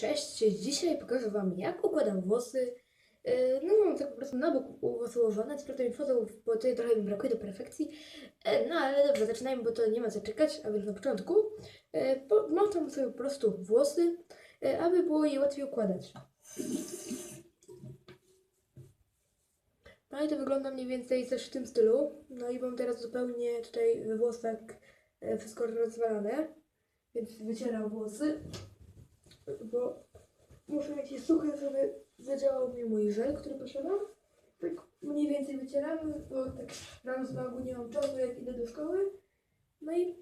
Cześć, dzisiaj pokażę Wam jak układam włosy. E, No mam tak po prostu na bok włosy ułożone, prawda mi wchodzą, bo tutaj trochę mi brakuje do perfekcji. E, No ale dobrze, zaczynajmy, bo to nie ma co czekać, a więc na początku e, moczam sobie po prostu włosy, aby było je łatwiej układać. No i to wygląda mniej więcej też w tym stylu. No i mam teraz zupełnie tutaj we włosach wszystko rozwalane, więc wycieram włosy bo muszę mieć je suche, żeby zadziałał mi mój żel, który posiadam. Tak mniej więcej wycieramy, bo tak rano z nie mam czasu, jak idę do szkoły. No i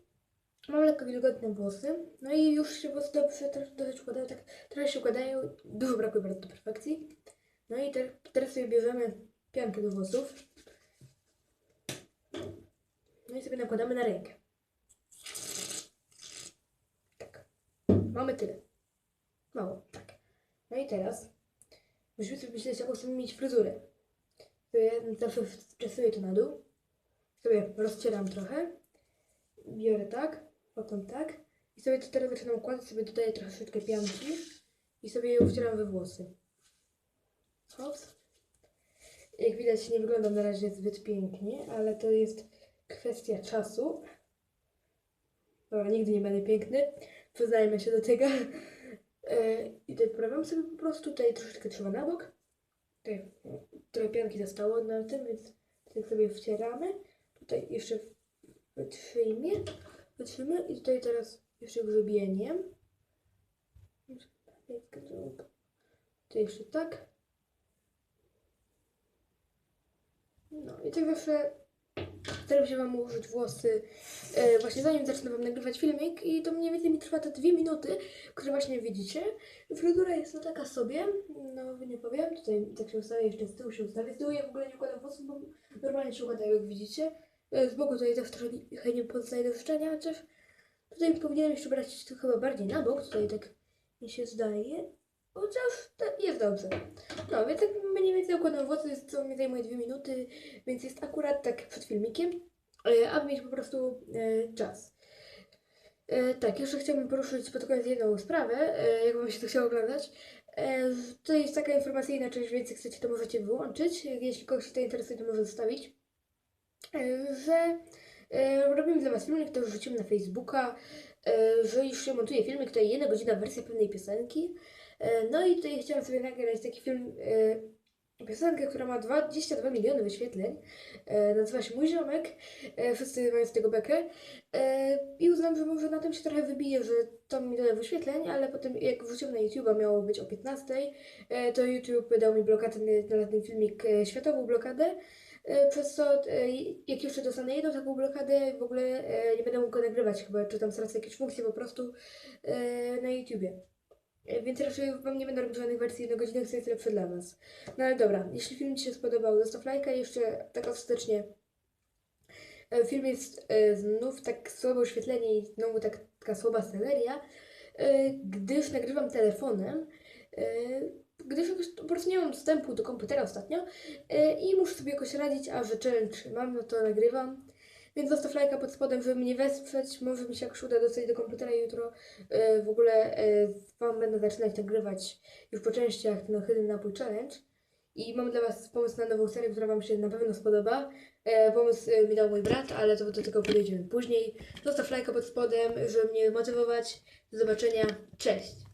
mam lekko wilgotne włosy. No i już się włosy dobrze dosyć układają, tak trochę się układają. Dużo brakuje bardzo do perfekcji. No i te, teraz sobie bierzemy piankę do włosów. No i sobie nakładamy na rękę. Tak. Mamy tyle. Mało, tak. No i teraz musimy sobie myśleć, jaką chcemy mieć fryzurę. Zawsze wczesuję to na dół. Sobie rozcieram trochę. Biorę tak, potem tak. I sobie to teraz zaczynam układać, sobie dodaję troszeczkę pianki i sobie ją wcieram we włosy. Hops. Jak widać nie wyglądam na razie zbyt pięknie, ale to jest kwestia czasu. Dobra, nigdy nie będę piękny. Przyznajmy się do tego. E, I tutaj poprawiam sobie po prostu, tutaj troszeczkę trzeba na bok. Tutaj trochę pianki zostało na tym, więc tutaj sobie wcieramy. Tutaj jeszcze wytrzyjmy, wytrzymy i tutaj teraz jeszcze grzebieniem. Tutaj jeszcze tak. No i tak zawsze staram się Wam ułożyć włosy e, właśnie zanim zacznę Wam nagrywać filmik i to mniej więcej mi trwa te dwie minuty, które właśnie widzicie. Fryzura jest to taka sobie, no nie powiem, tutaj tak się ustawia, jeszcze z tyłu się ustawia, z tyłu ja w ogóle nie układam włosów, bo normalnie się układają jak widzicie. E, Z boku tutaj też trochę nie pozostaje do życzenia, chociaż tutaj powinienem jeszcze brać to chyba bardziej na bok, tutaj tak mi się zdaje, chociaż to jest dobrze. No, więc tak mniej więcej układam włosy, jest, co mi zajmuje dwie minuty, więc jest akurat tak przed filmikiem, e, aby mieć po prostu e, czas. E, tak, jeszcze chciałabym poruszyć pod koniec jedną sprawę, jak Wam się to chciało oglądać. To jest taka informacyjna część, więc chcecie, to możecie wyłączyć. Jeśli kogoś to interesuje, to może zostawić. Że robimy dla Was filmik, już wrzucimy na Facebooka, e, że już się montuje filmik, to jest jedna godzina wersja pewnej piosenki. E, no i tutaj chciałam sobie nagrać taki film, e, piosenkę, która ma 22 miliony wyświetleń. E, nazywa się Mój Ziomek. E, wszyscy mają z tego bekę. E, I uznam, że może na tym się trochę wybije, że to mi doda wyświetleń, ale potem jak wrzuciłem na YouTube'a, miało być o 15, e, to YouTube dał mi blokadę na ten filmik, e, światową blokadę. E, Przez co, e, jak jeszcze dostanę jedną taką blokadę, w ogóle e, nie będę mógł nagrywać chyba, czy tam stracę jakieś funkcje po prostu na YouTubie. Więc raczej Wam nie będę robić żadnych wersji jednogodzinnych, co jest lepsze dla Was. No ale dobra, jeśli film Ci się spodobał, zostaw lajka i jeszcze tak ostatecznie. Film jest znów tak słabe oświetlenie i znowu tak, taka słaba sceneria, gdyż nagrywam telefonem, gdyż jakoś po prostu nie mam dostępu do komputera ostatnio e, i muszę sobie jakoś radzić, a że challenge mam, no to nagrywam. Więc zostaw lajka pod spodem, żeby mnie wesprzeć. Może mi się jakoś uda dostać do komputera jutro. E, w ogóle e, Wam będę zaczynać nagrywać już po częściach ten ohydny napój challenge. I mam dla Was pomysł na nową serię, która Wam się na pewno spodoba. E, pomysł e, mi dał mój brat, ale to do tego podejdziemy później. Zostaw lajka pod spodem, żeby mnie motywować. Do zobaczenia. Cześć!